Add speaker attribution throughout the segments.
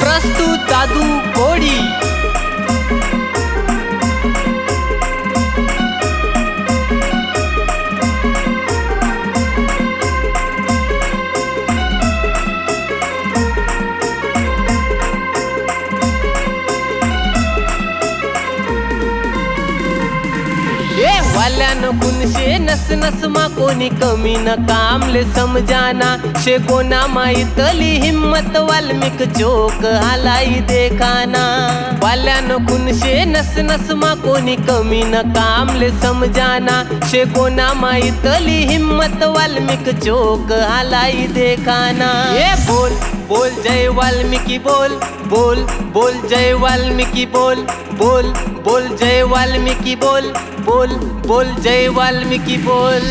Speaker 1: प्रस्तुत दादू कोडी ए कुणशे नस नस मा कोणी कमी न कामले समजाना. शे कोणा माहितली हिम्मत वाल्मिक चोक हालाई देखाना. वाल्यान कुणशे नस नस मा कोणी कमी न कामले समजाना. शे कोणा माहितली हिम्मत वाल्मिक चोक हालाई देखाना. ए बोल बोल जय वाल्मिकी बोल. बोल बोल जय वाल्मिकी बोल बोल बोल जय वाल्मिकी बोल बोल बोल जय वाल्मिकी बोल.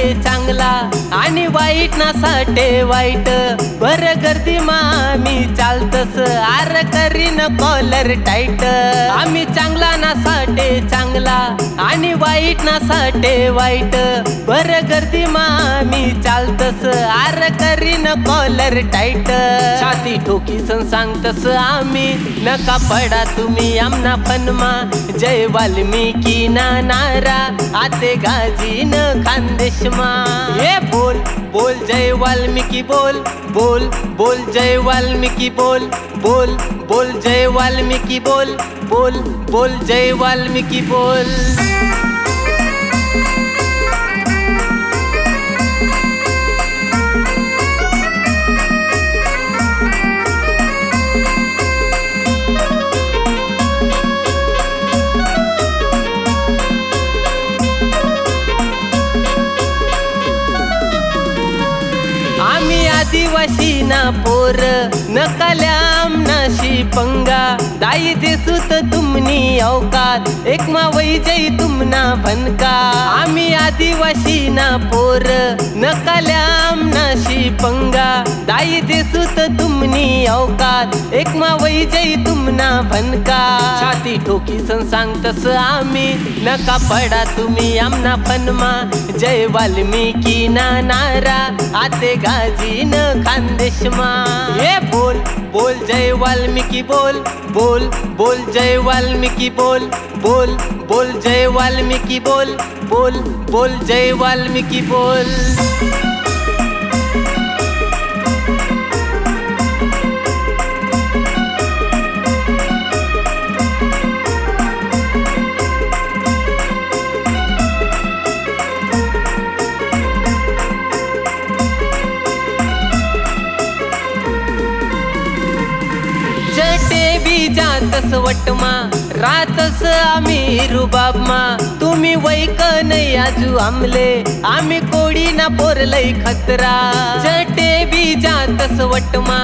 Speaker 1: चांगला आणि वाईट ना साठे वाईट. बर गर्दी मा आम्ही चालतस आर करीन कॉलर टाईट आम्ही चांगला ना साठे चांगला आणि वाईट ना साठे वाईट. बर गर्दी मा आम्ही चालतस आर करीन कॉलर टाईट छाती ठोकी सन सांगतस आम्ही नका पडा तुम्ही आमना पनमा. जय वाल्मिकी ना नारा आते गाजी न खानदेशमा. हे बोल बोल जय वाल्मिकी बोल बोल बोल जय वाल्मिकी बोल बोल बोल जय वाल्मिकी बोल बोल बोल जय वाल्मिकी बोल. आदिवासी ना पोर नकाल्याम नाशी पंगा. दाई देसूत तुमनी अवकात एक मा वैजय तुमना भनका. आम्ही आदिवासी ना पोर नकाल्याम नाशी पंगा. दाई देसूत तुमनी अवकात एक मा वैजय तुमना भनका. छाती ठोकी सन सांगतस आम्ही नका पडा तुम्ही आमना फनमा. जय वाल्मिकी ना नारा आते गाजी न खानदेशमा हे बोल. बोल जय वाल्मिकी बोल. बोल बोल जय वाल्मिकी बोल. बोल बोल जय वाल्मिकी बोल. बोल बोल जय वाल्मिकी बोल. चटे बी जातस वटमा रातस आम्ही रुबाबमा. तुम्ही वैक नाही आजू आमले आम्ही कोडी ना पोरलय खतरा. ते बी जातस वटमा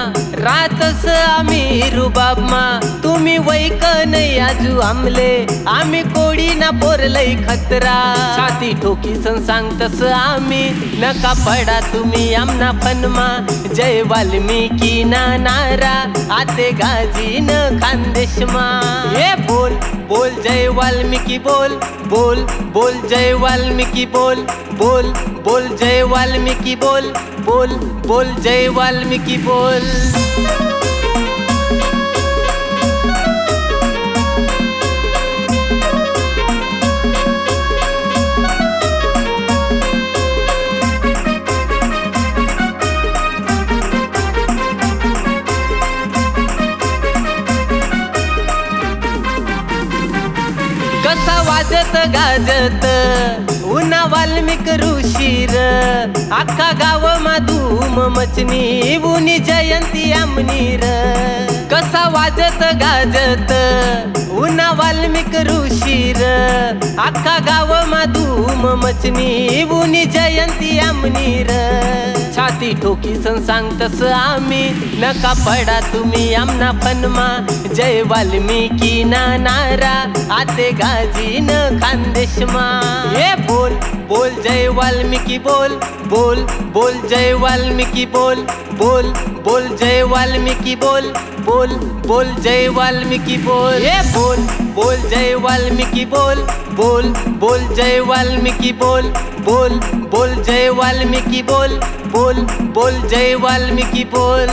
Speaker 1: रातस आम्ही रुबाबमा. तुम्ही वैक नाही आजू आमले आम्ही कोडी ना पोरलय खतरा. छाती ठोकी सन सांगतस आम्ही नका पडा तुम्ही आमना पनमा जय वाल्मिकी ना नारा आते गाजी न खानदेशमा. हे बोल बोल जय वाल्मिकी बोल बोल बोल जय वाल्मिकी बोल बोल बोल जय वाल्मिकी बोल. बोल बोल जय वाल्मिकी बोल. कसा वाजत गाजत उन्हा वाल्मिक ऋषीर. अख्खा गाव धूम मचनी उनी जयंती आमनीर. कसा वाजत गाजत उन्हा वाल्मिक ऋषीर. अख्खा गाव धूम मचनी उनी जयंती आमनीर. छाती ठोकी सण सांगतस आम्ही नका पडा. तुम्ही आमना पनमा जय वाल्मिकी ना नारा. आते गाजी न खानदेशमा हे बोल बोल जय वाल्मिकी बोल बोल बोल जय वाल्मिकी बोल बोल बोल जय वाल्मिकी बोल. बोल बोल जय वाल्मिकी बोल. हे बोल बोल जय वाल्मिकी बोल. बोल बोल जय वाल्मिकी बोल. बोल बोल जय वाल्मिकी बोल. बोल बोल जय वाल्मिकी बोल.